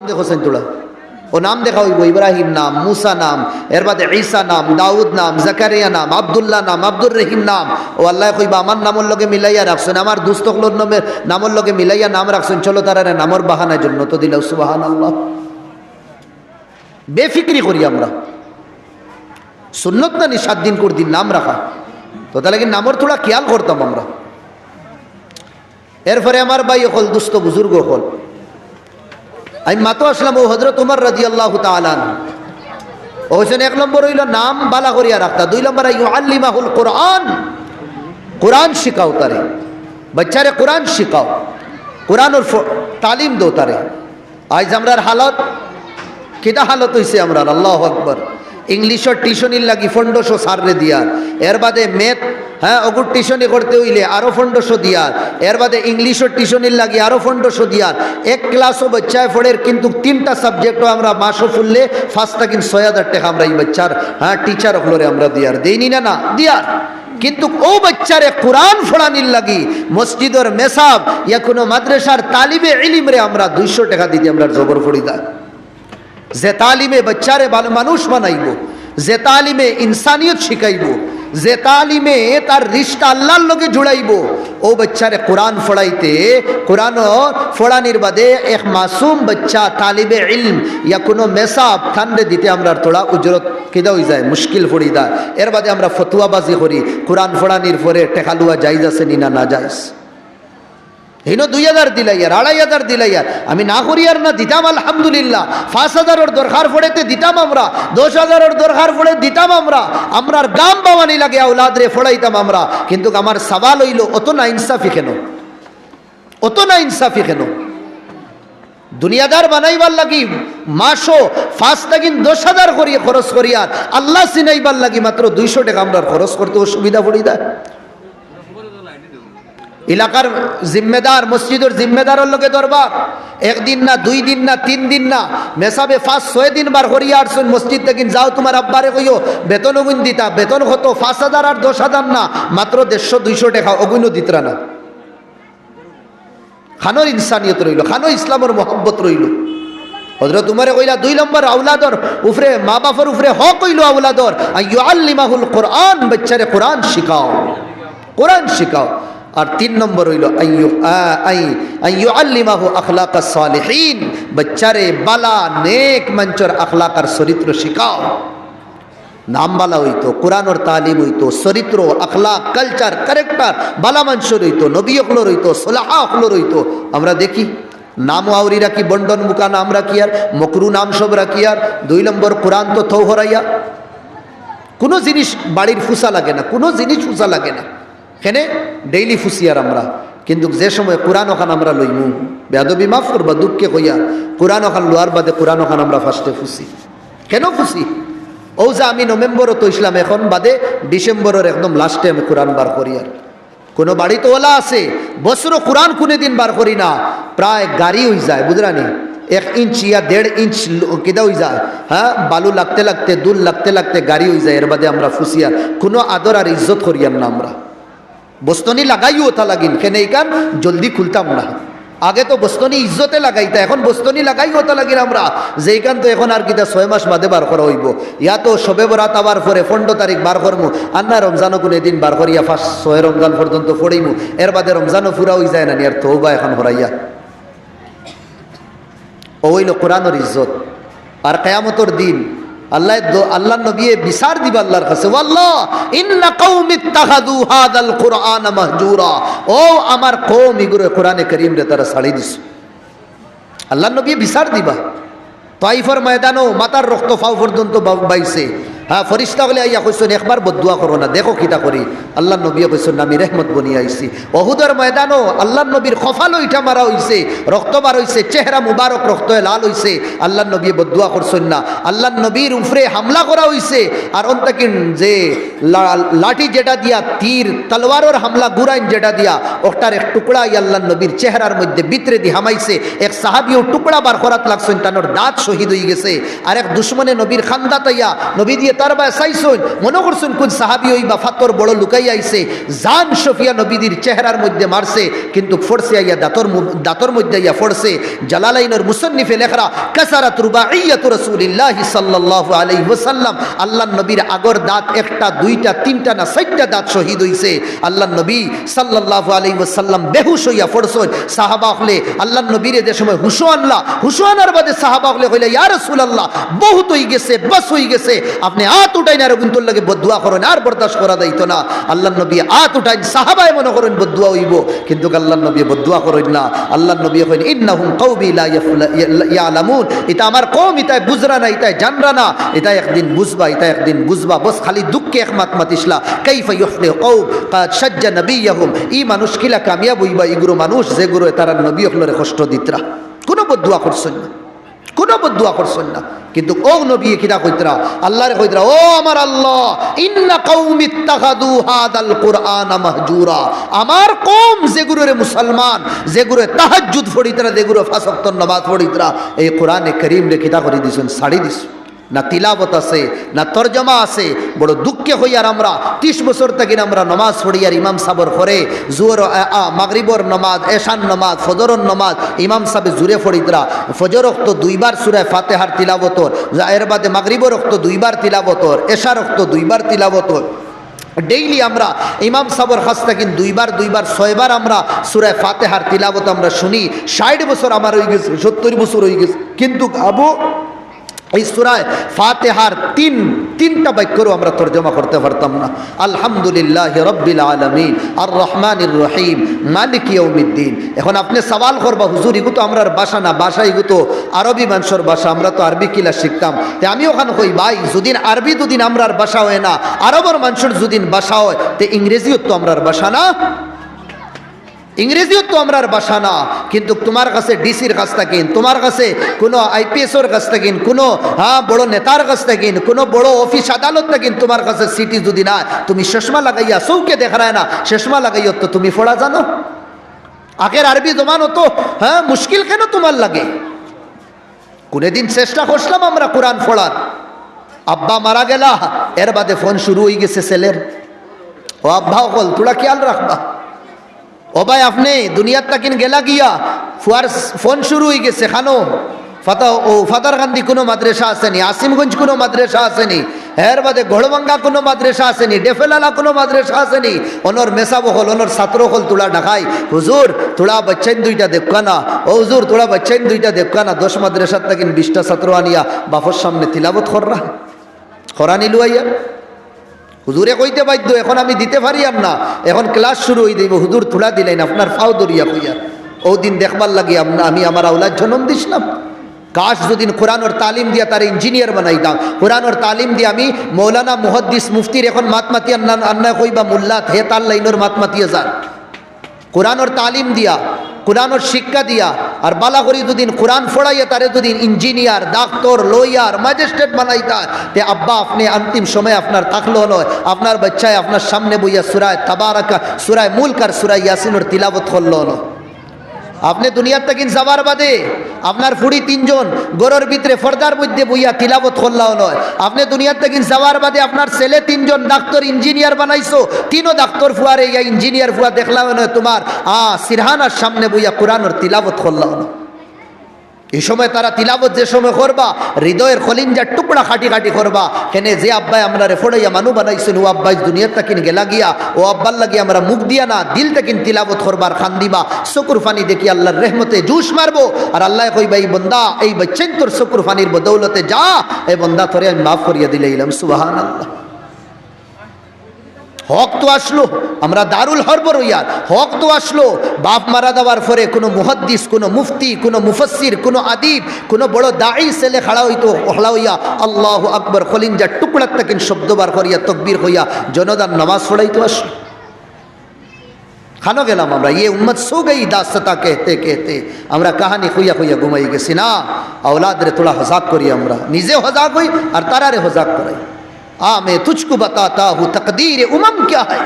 দেখছেন তোরা ও নাম দেখা হইব, ইব্রাহিম নাম, মুসা নাম, এর বাদে ঈসা নাম, দাউদ নাম, জাকারিয়া নাম, আবদুল্লাহ নাম, আব্দুর রহিম নাম। ও আল্লাহ কইবা, আমার নামর লগে মিলাইয়া রাখছেন, আমার দুস্তকলোর নামের নামর লগে মিলাইয়া নাম রাখছেন, চলো তারা নামর বাহানার জন্য। তো দিলাও সুবাহান আল্লাহ বেফিক্রি করি আমরা। সুন্নত না নি? সাত দিন করে দিন নাম রাখা। তো তাহলে কি নামর থোড়া খেয়াল করতাম আমরা? এরপরে আমার ভাই হল দুস্থ বুজুর্গ হল আমি মাতো আসলাম, ও হজরত উমর রাজি আল্লাহ তালান ওইখানে এক নম্বর হইল নাম বালা করিয়া রাখতা। দুই নম্বর আল্লিমাহুল কোরআন। কোরআন শিখাও তারে। বাচ্চারে কোরআন শিখাও কোরআন ওর তালিম দো তারে। আজ আমরার হালত। কিটা হালত হইছে আমরা আল্লাহ আকবর। ইংলিশর টিউশনির লাগি ফন্ডশো সাররে দিয়ার এর বাদে ম্যাথ হ্যাঁ অগুর টিউশনি করতে হইলে আরও ফন্ডশো দিয়ার। এর বাদে ইংলিশর টিউশনির লাগি আরও ফন্ডশো দিয়ার। এক ক্লাসও বাচ্চায় ফোড়ের কিন্তু তিনটা সাবজেক্টও আমরা মাসও ফুললে ফার্স্টটা কিন্তু ছয় হাজার টাকা আমরা এই বাচ্চার হ্যাঁ টিচার হলরে আমরা দিয়ার। দেইনি না না, দিয়ার। কিন্তু ও বাচ্চারে কোরআন ফোড়ানির লাগি, মসজিদর মেসাব ইয়া কোনো মাদ্রাসার তালিবে ইলিমরে আমরা দুইশো টাকা দিতে আমরা জবর ফড়ি দেয় যে তালিমে বাচ্চারে ভালো মানুষ বানাইব, যে তালিমে ইনসানিয়ত শিখাইব যে তালিমে তার রিস্টা আল্লাহর লগে জুড়াইব। ও বাচ্চারে কোরআন ফড়াইতে কোরআন ফোড়ানির বাদে এক মাসুম বাচ্চা তালিবে ইলম, ইয়া কোনো মেসাব থানরে দিতে আমরা তোড়া উজরত কেদা হয়ে যায়, মুশকিল ফড়ি দেয় এর বাদে আমরা ফতুয়াবাজি করি, কোরআন ফোড়ানির পরে টেকালুয়া যাইজ আছে নিনা না যাইজ। হিনো দুই হাজার দিলাইয়ার, আড়াই হাজার দিলাইয়ার। আমি না করি আর না দিতাম, আলহামদুলিল্লাহ। পাঁচ হাজারের দরকার ফোড়েতে দিতাম আমরা, দশ হাজারের দরকার ফোড়ে দিতাম আমরা। আমরার গাম বাবানি লাগে আউলাদ রে ফোড়াইতাম আমরা। কিন্তু আমার সওয়াল হইল, অত না ইনসাফি কেন? অত না ইনসাফি কেন? দুনিয়াদার বানাইবার লাগি মাসো ফার্স্ট লাগিন দশ হাজার করিয়ে খরচ করিয়ার আল্লাহ চিনাইবার লাগি মাত্র দুইশো টাকা আমরা খরচ করতে অসুবিধা পড়ি দেয় এলাকার জিম্মেদার, মসজিদের জিম্মেদারের লোকে দরবার। একদিন না, দুই দিন না, তিন দিন না, মেসাবে ফার্স্ট ছয় দিন বার করিয়া আসছেন মসজিদ থেকে, যাও তোমার আব্বারে কইও, বেতন অগুন দিতা বেতন কত? পাঁচ হাজার আর দশ হাজার না, মাত্র দেড়শো, দুইশো টাকা অগুনও দিতরা না। খানোর ইনসানিয়ত রইল, খানো ইসলামের মহব্বত রইল। হজরত উমারে কইলা, দুই নম্বর আউলাদর উফরে, মা বাপর উফরে হ কইল আউলাদর আল্লিমাহুল কোরআন, বাচ্চারে কোরআন শিখাও। কোরআন শিখাও। আর তিন নম্বর হইল আল্লিমাহু আখলাকা সালিহিন। বাচ্চারে বালা, নেক মঞ্চর আখলাকার চরিত্র শিখাও। নাম বালা হইতো, কোরআনর তালিম হইতো, চরিত্র, আখলাক, কালচার, ক্যারেক্টার, বালা মানুষের হইতো, নবী অখলোর হইতো, সোলাহা অখলোর হইতো। আমরা দেখি, নাম আউরি রাখি বন্ডন মুকান নাম কি আর মকরু নাম সব রাখি আর দুই নম্বর কোরআন তো থৌ হরাইয়া কোনো জিনিস বাড়ির ফুসা লাগে না, কোনো জিনিস ফুসা লাগে না। কেনে? ডেইলি ফুসিয়ার আমরা। কিন্তু যে সময় কোরআন ওখান আমরা লইমু। বেদবি মাফ করবা, দুঃখে কইয়া কোরআন ওখান লোয়ার বাদে কোরআন ওখান আমরা ফার্স্টে ফুসি। কেন ফুসি? ও যে আমি নভেম্বরও তো ইসলাম এখন বাদে ডিসেম্বরের একদম লাস্টে আমি কোরআন বার করি আর। কোনো বাড়িতে ওলা আছে, বছরও কোরআন কোনে দিন বার করি না। প্রায় গাড়ি হয়ে যায় বুঝরানি এক ইঞ্চ ইয়া দেড় ইঞ্চ কেদা হয়ে যায়। হ্যাঁ বালু লাগতে লাগতে, দুল লাগতে লাগতে গাড়ি হয়ে যায়, এর বাদে আমরা ফুসিয়ার কোনো আদর আর ইজ্জত করিয়াম না আমরা। বস্তনি লাগাইও ওটা লাগিন। কেনে এইখান জলদি খুলতাম না। আগে তো বস্তনি ইজ্জতে লাগাইতা, এখন বস্তনি লাগাই ওটা লাগিন আমরা। যেইখান তো এখন আর কিতা ছয় মাস বাদে বার করা হইব। ইয়া তো সবে বরাত আবার পরে পনেরো তারিখ বার করমু। আন্না রমজানও কোনো এদিন বার করিয়া ফার্স্ট ছয় রমজান পর্যন্ত ফড়িমু এর বাদে রমজানও ফুরা হয়ে যায় না আর তৌবা এখন হরাইয়া। ও হইল কোরআনের ইজ্জত। আর কেয়ামতর দিন আল্লাহ আল্লাহ নবী বিচার দিবা আল্লাহর কাছে। ওয়াল্লাহ, ইন্না কওমি ইত্তাখাযু হাদাল কুরআন মাহজুরা। ও আমার কওম ইগুরে কোরআনে করিম রে, তারা ছাড়ি দিছ। আল্লাহ নবী বিচার দিবা। তাইফর ময়দানও মাতার রক্ত ফাও পর্যন্ত বাইছে। হ্যাঁ ফরিস্তা বলে আইয়া কইসন একবার বদুয়া করো না, দেখো কিতা করি। আল্লাহ নবী কইসন আমি রেহমত বনি আইছি অহুদের ময়দানও আল্লাহ নবীর খফালো ইটা মারা হইছে, রক্ত বার হইছে, চেহারা মুবারক, রক্ত লাল হইছে। আল্লাহ নবী বদুয়া করছেন না। আল্লাহ নবীর উপরে হামলা করা হইছে। আর অন্তাকিন যে লাঠি যেটা দিয়া, তীর, তলোয়ারের হামলা গুরাইন যেটা দিয়া, ওটার এক টুকরা ই আল্লাহ নবীর চেহারার মধ্যে ভিতরে দি হামাইছে। এক সাহাবিও টুকরা বার করাত লাগছেন, তানোর দাঁত শহীদ হয়ে গেছে। আর এক দুশ্মনে নবীর খান্দা তৈয়া নবী দিয়ে মনে কোন সাহাবি ওই বা ফাতর বড় লুকাই জান সফিয়া চেহারার মধ্যে মারছে, কিন্তু ফোরসে আইয়া দাঁতর দাঁতর মধ্যে আইয়া জালালাইনের মুসন্নিফে লেখরা আল্লাহর নবীর আগর দাঁত একটা, দুইটা, তিনটা না দাঁত শহীদ হইছে। নবী বেহুশ হইয়া সাহাবা হলে সময় হুশো আনলা হুশো আনার বাদে সাহাবা হলে হইলে বহুত হই গেছে, বাস হই গেছে। আপনি আত উঠাই না রগুন্তর লাগে বদুয়া করেন, আর বরদাস্ত করা যাইতো না। আল্লাহ নবী আত উঠাইন, সাহাবায় মনে করেন বদুয়া হইব, কিন্তু আল্লাহ নবী বদুয়া করেন না। আল্লাহ নবী কইন, ইন্নাহুম কওমি লা ইয়ালামুন। এটা আমার কওম এটা বুঝরা না এটা জানরা না। এটা একদিন বুঝবা এটা একদিন বুঝবা, বস খালি দুঃখে একমাত মাতিসলা কাইফা ইউফলিহু কওম, কাদ সাজ্জা নবিয়াহুম। ই মানুষ কিলা কামিয়াব হইবা ইগুরো মানুষ যে গুরু তারা নবী হলরে কষ্ট দিতরা। কোনো বদুয়া করছেন না। কোনো বদুয়া করছেন না। কিন্তু ও নবী কিনা কইতরা আল্লাহরে কইতরা ও আমার আল্লাহ, ইন্না কওমি ইত্তাখাদু হাদাল কুরআন মাহজুরা। আমার কওম যেগুলোরে মুসলমান যেগুলো তাহাজ্জুদ ফড়িতরা যেগুলো ফাসক্ত নামাজ ফড়িতরা এই কোরআনে করিম রে কিতা করে দিছেন সাড়ি দিছ না তিলাবত আছে, না তর্জমা আছে। বড় দুঃখে হইয়ার আমরা, ত্রিশ বছর থেকে আমরা নমাজ পড়িয়ার ইমাম সাবর করে জুয়র মাগরিবর নমাজ এশান নমাজ, ফজরর নমাজ, ইমাম সাবে জুড়ে ফড়িতরা ফজর রক্ত দুইবার সুরে ফাতেহার তিলাবতর এর বাদে মাগরিবর রক্ত দুইবার তিলাবতর এশা রক্ত দুইবার তিলাবতর ডেইলি আমরা ইমাম সাবর কাছ থেকে দুইবার দুইবার, ছয়বার আমরা সুরায় ফাতেহার তিলাবত আমরা শুনি। ষাট বছর আমার হয়ে গেছে, সত্তর বছর হয়ে গেছে। কিন্তু আবু এই সুরায় ফাতেহার তিন, তিনটা বাক্যরও আমরা তর্জমা করতে পারতাম না। আলহামদুলিল্লাহ রব্বিল আলমিন আর রহমান রহিম, মালিক ইয়ৌমিদ্দিন এখন আপনি সওয়াল করবা, হুজুর ইগু তো আমরা বাসা না, বাসা ইগু তো আরবি মানুষের বাসা, আমরা তো আরবি কিলা শিখতাম। তে আমি ওখানে কই, ভাই, যদিন আরবি, দুদিন আমরার বাসা হয় না, আরবর মানুষের যদিন বাসা হয়। তে ইংরেজিও তো আমরার বাসা না। ইংরেজিও তো আমরার বাসা না, কিন্তু তোমার কাছে ডিসির কাছ থাকেন তোমার কাছে কোনো আইপিএসর কাছ থাকেন কোনো হ্যাঁ বড় নেতার কাছ থাকেন কোনো বড় অফিস আদালত থাকেন তোমার কাছে সিটি যদি না তুমি চশমা লাগাইয়া চৌকে দেখা না, চশমা লাগাইয়া তো তুমি ফোড়া জানো? আগের আরবি জমানো তো হ্যাঁ মুশকিল কেন তোমার লাগে? কোনদিন চেষ্টা করছিলাম আমরা কোরআন ফোড়ার। আব্বা মারা গেলা, এর বাদে ফোন শুরু হয়ে গেছে ছেলের ও আব্বা, অকল, তোরা খেয়াল রাখবা। ও ভাই, আপনি দুনিয়ার তাকিন গেলা গিয়া, ফুয়ার ফোন শুরু হয়ে গেছে খানো। ফাতা ও ফাতারকান্দি কোনো মাদ্রাসা আসেনি, আসিমগঞ্জ কোনো মাদ্রাসা আসেনি এর বাদে ঘোড়ভাঙ্গা কোনো মাদ্রাসা আসেনি, ডেফেলালা কোনো মাদ্রাসা আসেনি। অনর মেসা বহল, অনর ছাত্র হল তোলা ঢাকাই হুজুর, তোলা বাচ্চাইন দুইটা দেখকানা ও হুজুর, তোলা বাচ্চাইন দুইটা দেখকানা দশ মাদ্রাসার তাকিন বিশটা ছাত্র আনিয়া বাফর সামনে তিলাবত খররা। খরা নিলু আইয়া হুজুরে কইতে বাধ্য, এখন আমি দিতে পারি না। এখন ক্লাস শুরু হয়ে দিব হুজুর তুলা দিলেন, আপনার ফাও দরিয়া কইয়া। ও দিন দেখবার লাগে আমি আমার আউলাদ জন্ম দিছিলাম। কাশ যদি কোরআনর তালিম দিয়া তার ইঞ্জিনিয়ার বানাইতাম, কোরআনর তালিম দিয়ে আমি মৌলানা মুহদ্দিস মুফতির এখন মাতমাতি আন্না আন্না কইবা মুল্লাত, হে তার লাইনর মাতমাতিয়ে যান কোরআনর তালিম দিয়া কোরআনর শিক্ষা দিয়া, আর বালা করি দুদিন কোরআন ফোড়াইয়া, তারে দুদিন ইঞ্জিনিয়ার, ডাক্তার, লয়ার, ম্যাজিস্ট্রেট বানাইতা তে আব্বা, আপনি অন্তিম সময় আপনার থাকল নয় আপনার বাচ্চায় আপনার সামনে বইয়া সুরায় তাবারাকা, সুরায় মুলকার সুরায় ইয়াসিনুর তিলাবত করল নয় আপনি দুনিয়ার তাকিন যাবার বাদে আপনার ফুড়ি তিনজন গরুর ভিতরে ফর্দার মধ্যে বইয়া তিলাবত খোল্লাও নয়। আপনি দুনিয়ার তাকিন যাওয়ার বাদে আপনার ছেলে তিনজন ডাক্তার, ইঞ্জিনিয়ার বানাইছো, তিনও ডাক্তার ফুয়ারে ইয়া ইঞ্জিনিয়ার ফুয়া দেখলাও নয় তোমার। আ, সিরহানার সামনে বইয়া কোরআনর তিলাবত খোল্লাও না এই সময় তারা তিলাবত যে সময় করবা, হৃদয়ের খলিঞ্জার টুকরা খাটি খাটি করবা, কেনে যে আব্বাই আমরা রেফড়াইয়া মানু বানাইছেন, ও আব্বাই দুনিয়ার তাকিন গেলা গিয়া, ও আব্বার লাগি আমরা মুখ দিয়া না দিল তাকিন তিলাবত করবার খান দিবা। চকুর ফানি দেখি আল্লাহর রেহমতে জুস মারবো, আর আল্লাহ কইবা এই বন্দা, এই বচ্চেন তোর চকুর ফানির বদৌলতে যা এই বন্দা, তোরে আমি মাফ করিয়া দিলে ইলাম সুবাহান আল্লাহ হক তো আসলো, আমরা দারুল হরবর ইয়ার হক তো আসলো, বাপ মারা দেওয়ার পরে কোনো মুহাদ্দিস, কোনো মুফতি, কোনো মুফসির কোনো আদিব, কোনো বড় দায়ী ছেলে খাড়া হইতো হলা হইয়া আল্লাহ আকবর খলিঞ্জা টুকরার তাকিন শব্দবার করিয়া তকবির হইয়া জনদার নামাজ পড়াইতো আসলো। খানো গেলাম আমরা ইয়ে উম্মত সো গই দাসতা কেতে কেতে আমরা কাহানি খুইয়া খুইয়া ঘুমাই গেছি না। আওলাদরে তোলা হজাক করি আমরা, নিজে হজাক হই আর তারারে হজাক করাই। আ মে তুচকু বাতা হু তকদির উমম ক্যা হয়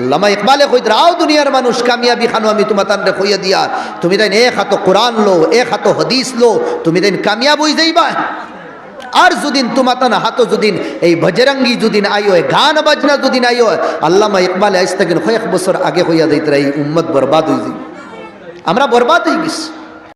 আল্লামা ইকবালে কই দুনিয়ার মানুষ, কামিয়াবি খানো আমি তোমাতানরে কইয়া দিয়া। তুমি দেন এক হাতো কোরআন লো, এক হাতো হদিস লো, তুমি দেন কামিয়াব হই যাইবা। আর যদিন তোমাতান হাতো যদিন, এই ভজরঙ্গি যদিন আইও গান বাজনা যদিন আয়ো আল্লামা ইকবালে আইস থাকেন কয়েক বছর আগে হইয়া দিতে এই উম্মত বরবাদ হয়ে যাই। আমরা বরবাদ হয়ে গেছি।